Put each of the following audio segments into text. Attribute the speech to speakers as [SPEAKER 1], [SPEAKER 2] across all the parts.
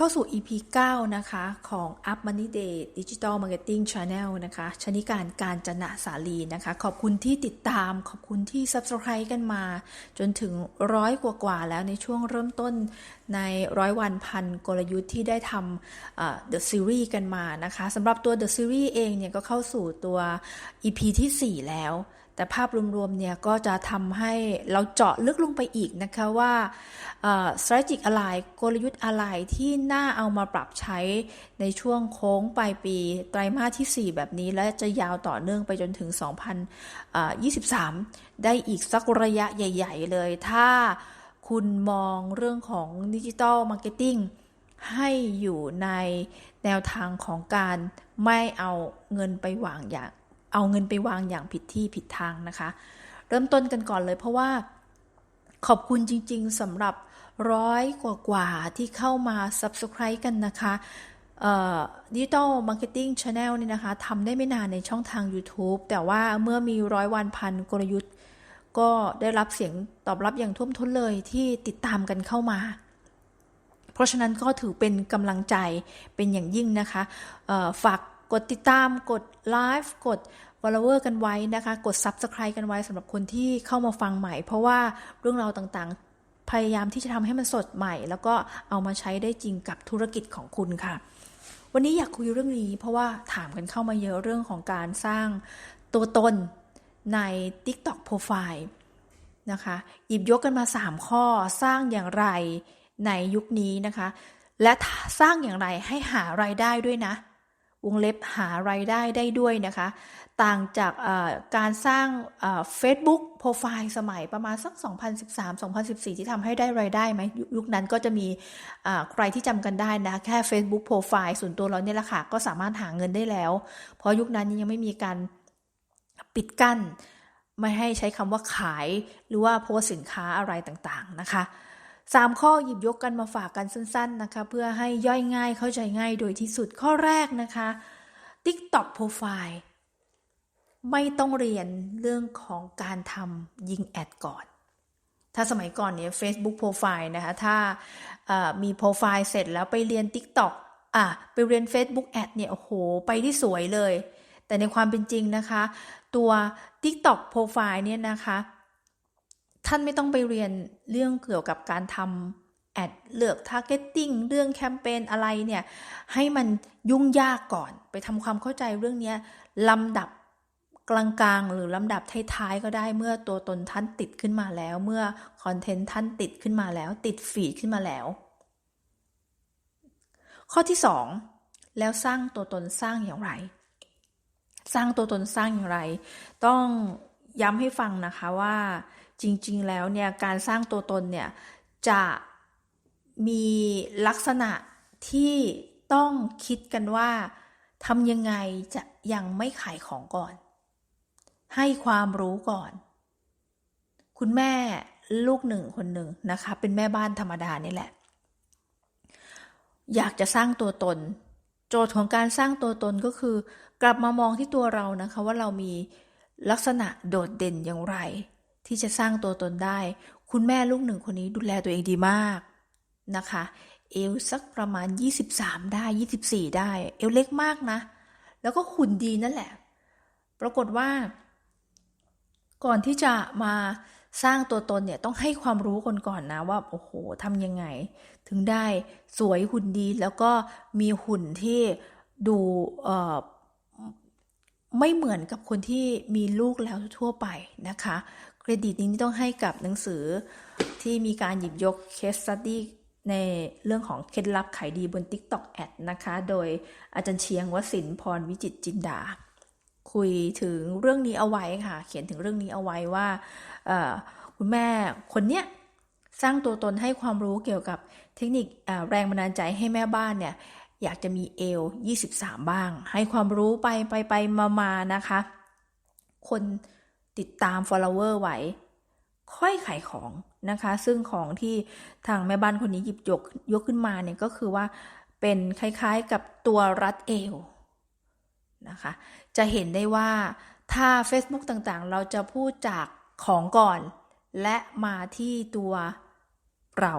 [SPEAKER 1] เข้าสู่ EP 9 นะคะ ของ Up Money Day Digital Marketing Channel นะคะชนิการการจนะสาลีนะคะ ขอบคุณที่ติดตาม ขอบคุณที่ Subscribe กันมา จนถึงร้อยกว่าๆแล้วในช่วงเริ่มต้นในร้อยวันพันกลยุทธ์ที่ได้ทำ The Series กันมานะคะสำหรับตัว The Series เองเนี่ยก็เข้าสู่ตัว EP ที่ 4 แล้ว แต่ภาพรวมๆเนี่ยก็จะทำให้เราเจาะลึกลงไปอีกนะคะว่า strategic อะไรกลยุทธ์อะไรที่น่าเอามาปรับใช้ในช่วงโค้งปลายปีไตรมาสที่ 4 แบบนี้ และจะยาวต่อเนื่องไปจนถึง 2023 ได้อีกสักระยะใหญ่ ๆ เลย ถ้าคุณมองเรื่องของดิจิ t a ลมาร์เก็ตติ้งให้อยู่ในแนวทางของการไม่เอาเงินไปวางอย่าง เอาเงินไปวางอย่างผิดที่ผิดทางนะคะ เริ่มต้นกันก่อนเลยเพราะว่าขอบคุณจริงๆสำหรับร้อยกว่าๆที่เข้ามา Subscribe กันนะคะดิจิตอลมาร์เก็ตติ้งชาแนลนี่นะคะทำได้ไม่นานในช่องทาง YouTube แต่ว่าเมื่อมีร้อยวันพันกลยุทธ์ ก็ได้รับเสียงตอบรับอย่างท่วมท้นเลยที่ติดตามกันเข้ามา เพราะฉะนั้นก็ถือเป็นกำลังใจเป็นอย่างยิ่งนะคะ ฝากกดติดตามกดไลฟ์กด follower กันไว้นะคะ กด subscribe กันไว้สำหรับคนที่เข้ามาฟังใหม่ เพราะว่าเรื่องราวต่างๆ พยายามที่จะทำให้มันสดใหม่ แล้วก็เอามาใช้ได้จริงกับธุรกิจของคุณค่ะ วันนี้อยากคุยเรื่องนี้ เพราะว่าถามกันเข้ามาเยอะเรื่องของการสร้างตัวตนใน TikTok Profile นะคะ หยิบยกกันมา 3 ข้อสร้างอย่างไรในยุคนี้นะคะ และสร้างอย่างไรให้หารายได้ด้วยนะ วงเล็บหารายได้ได้ด้วยนะคะ ต่างจากการสร้างเฟซบุ๊กโปรไฟล์สมัยประมาณสัก 2013-2014 ที่ทำให้ได้รายได้ไหมยุคนั้นก็จะมีใครที่จำกันได้นะ แค่ Facebook โปรไฟล์ส่วนตัวเราเนี่ยแหละค่ะ ก็สามารถหาเงินได้แล้ว เพราะยุคนั้นยังไม่มีการปิดกั้น ไม่ให้ใช้คำว่าขาย หรือว่าโพสสินค้าอะไรต่างๆนะคะสามข้อหยิบยกกันมาฝากกันสั้น ๆนะคะ เพื่อให้ย่อยง่ายเข้าใจง่ายโดยที่สุดข้อแรกนะคะ TikTok Profile ไม่ต้องเรียนเรื่องของการทำยิงแอดก่อน ถ้าสมัยก่อนเนี่ย Facebook Profile นะคะ ถ้ามีโปรไฟล์เสร็จแล้วไปเรียน TikTok อะไปเรียน Facebook Ad เนี่ย โอ้โห ไปที่สวยเลย แต่ในความเป็นจริงนะคะ ตัว TikTok Profile เนี่ยนะคะ ท่านไม่ต้องไปเรียนเรื่องเกี่ยวกับการทำแอดเลือกทาร์เก็ตติ้งเรื่องแคมเปญอะไรเนี่ย ให้มันยุ่งยากก่อน ไปทำความเข้าใจเรื่องนี้ลำดับ กลางๆ หรือลำดับท้ายๆ ก็ได้เมื่อตัวตนท่านติดขึ้นมาแล้ว เมื่อคอนเทนต์ท่านติดขึ้นมาแล้ว ติดฟีดขึ้นมาแล้ว ข้อที่ 2 แล้วสร้างตัวตนสร้างอย่างไร สร้างตัวตนสร้างอย่างไร ต้องย้ำให้ฟังนะคะว่าจริงๆ แล้วเนี่ยการสร้างตัวตนเนี่ยจะมีลักษณะที่ต้องคิดกันว่าทำยังไงจะยังไม่ขายของก่อน ให้ความรู้ก่อน คุณแม่ลูกหนึ่งคนหนึ่งนะคะ เป็นแม่บ้านธรรมดานี่แหละ อยากจะสร้างตัวตน โจทย์ของการสร้างตัวตนก็คือ กลับมามองที่ตัวเรานะคะว่าเรามีลักษณะโดดเด่นอย่างไร ที่จะสร้างตัวตนได้ คุณแม่ลูกหนึ่งคนนี้ดูแลตัวเองดีมากนะคะ เอวสักประมาณ 23 ได้ 24 ได้ เอวเล็กมากนะ แล้วก็หุ่นดีนั่นแหละ ปรากฏว่า ก่อนที่จะมาสร้างตัวตนเนี่ยต้องให้ความรู้คนก่อนนะว่าโอ้โหทำยังไง ถึงได้สวยหุ่นดีแล้วก็มีหุ่นที่ดูไม่เหมือนกับคนที่มีลูกแล้วทั่วไปนะคะ เครดิตนี้ต้องให้กับหนังสือที่มีการหยิบยกเคสสตี้ในเรื่องของเคล็ดลับขายดีบน TikTok แอดนะคะ โดยอาจารย์เชียงวสินพรวิจิตจินดา คุยถึงเรื่องนี้เอาไว้ค่ะ เขียนถึงเรื่องนี้เอาไว้ว่าคุณแม่คนเนี้ยสร้างตัวตนให้ความรู้เกี่ยวกับเทคนิคแรงบันดาลใจให้แม่บ้านเนี่ยอยากจะมีเอล23 บ้าง ให้ความรู้ไปไปไปมามานะคะ คนติดตาม follower ไว้ ค่อยขายของนะคะ ซึ่งของที่ทางแม่บ้านคนนี้หยิบยกยกขึ้นมาเนี่ยก็คือว่าเป็นคล้ายๆกับตัวรัดเอว นะคะ จะเห็นได้ว่าถ้า Facebook ต่างๆ เราจะพูดจากของก่อน และมาที่ตัวเรา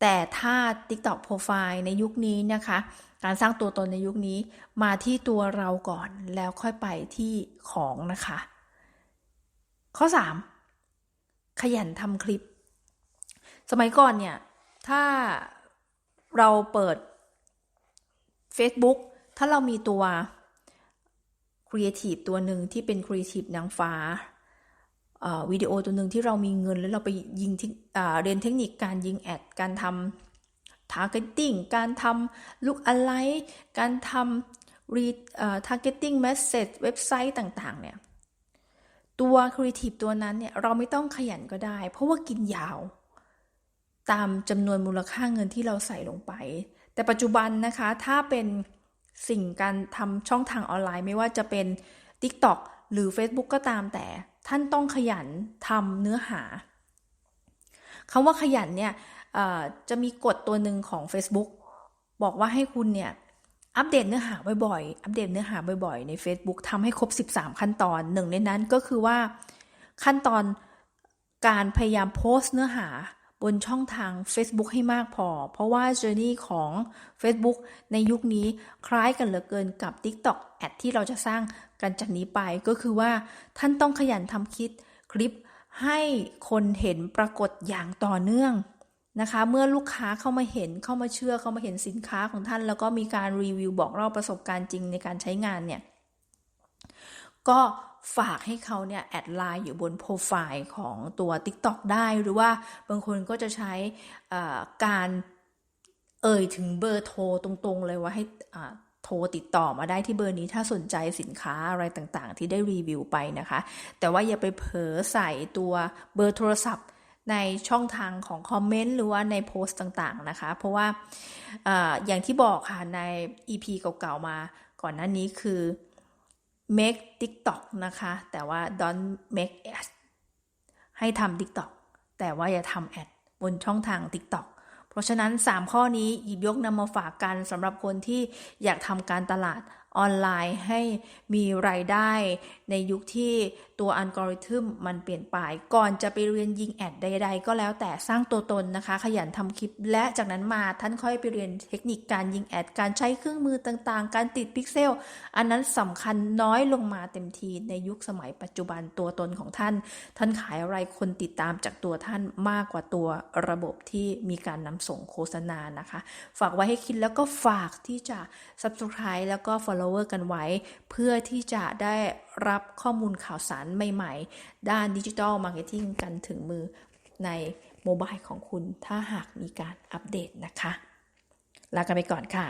[SPEAKER 1] แต่ถ้า TikTok Profile ในยุคนี้นะคะ การสร้างตัวตนในยุคนี้มาที่ตัวเราก่อนแล้วค่อยไปที่ของนะคะ ข้อ 3 ขยันทำคลิป สมัยก่อนเนี่ย ถ้าเราเปิด Facebook ถ้าเรามีตัว Creative ตัวหนึ่งที่เป็น Creative นางฟ้าวิดีโอตัวหนึ่งที่เรามีเงินแล้วเราไปยิงเรียนเทคนิคการยิงแอด การทำ targeting การทำ look alike การทำ re targeting message เว็บไซต์ต่าง ๆ เนี่ย ตัว creative ตัวนั้นเนี่ย เราไม่ต้องขยันก็ได้ เพราะว่ากินยาว ตามจำนวนมูลค่าเงินที่เราใส่ลงไป แต่ปัจจุบันนะคะ ถ้าเป็น สิ่งการทำช่องทางออนไลน์ไม่ว่าจะเป็น TikTok หรือ Facebook ก็ตามแต่ท่านต้องขยันทำเนื้อหาคำว่าขยันเนี่ยจะมีกฎตัวหนึ่งของ Facebook บอกว่าให้คุณเนี่ยอัปเดตเนื้อหาบ่อยๆ อัปเดตเนื้อหาบ่อยๆ ใน Facebook ทำให้ครบ 13 ขั้นตอนหนึ่งในนั้นก็คือว่าขั้นตอนการพยายามโพสต์เนื้อหา บนช่องทาง Facebook ให้มากพอ เพราะว่า journey ของ Facebook ในยุคนี้คล้ายกันเหลือเกินกับ TikTok แอดที่เราจะสร้างกันจากนี้ไปก็คือว่าท่านต้องขยันทำคิดคลิปให้คนเห็นปรากฏอย่างต่อเนื่องนะคะ เมื่อลูกค้าเข้ามาเห็นเข้ามาเชื่อเข้ามาเห็นสินค้าของท่าน แล้วก็มีการรีวิวบอกเล่าประสบการณ์จริงในการใช้งานเนี่ยก็ ฝากให้เขาเนี่ยแอดไลน์อยู่บนโปรไฟล์ของตัว TikTok ได้หรือว่าบางคนก็จะใช้การเอ่ยถึงเบอร์โทรตรงๆ เลยว่าให้โทรติดต่อมาได้ที่เบอร์นี้ถ้าสนใจสินค้าอะไรต่างๆ ที่ได้รีวิวไปนะคะ แต่ว่าอย่าไปเผลอใส่ตัวเบอร์โทรศัพท์ ในช่องทางของคอมเมนต์หรือว่าในโพสต์ต่างๆนะคะ เพราะว่าออย่างที่บอกค่ะใน EP เก่าๆมาก่อนหน้านี้คือ make TikTok นะคะ แต่ว่า don't make ad ให้ทำ TikTok แต่ว่าอย่าทำแอดบนช่องทาง TikTok เพราะฉะนั้น 3 ข้อนี้หยิบยกนำมาฝากกันสำหรับคนที่อยากทำการตลาดออนไลน์ให้มีรายได้ในยุคที่ตัวอัลกอริทึมมันเปลี่ยนไป ก่อนจะไปเรียนยิงแอดใด ๆ ก็แล้วแต่สร้างตัวตนนะคะ ขยันทำคลิป และจากนั้นมาท่านค่อยไปเรียนเทคนิคการยิงแอด การใช้เครื่องมือต่างๆ การติดพิกเซล อันนั้นสำคัญน้อยลงมาเต็มทีในยุคสมัยปัจจุบันตัวตนของท่าน ท่านขายอะไรคนติดตามจากตัวท่านมากกว่าตัวระบบที่มีการนำส่งโฆษณานะคะ ฝากไว้ให้คิดแล้วก็ฝากที่จะ subscribe แล้วก็ follower กันไว้ เพื่อที่จะได้รับข้อมูลข่าวสารใหม่ๆ ด้านดิจิทัลมาร์เก็ตติ้งกันถึงมือในโมบายของคุณถ้าหากมีการอัปเดตนะคะ ลากันไปก่อนค่ะ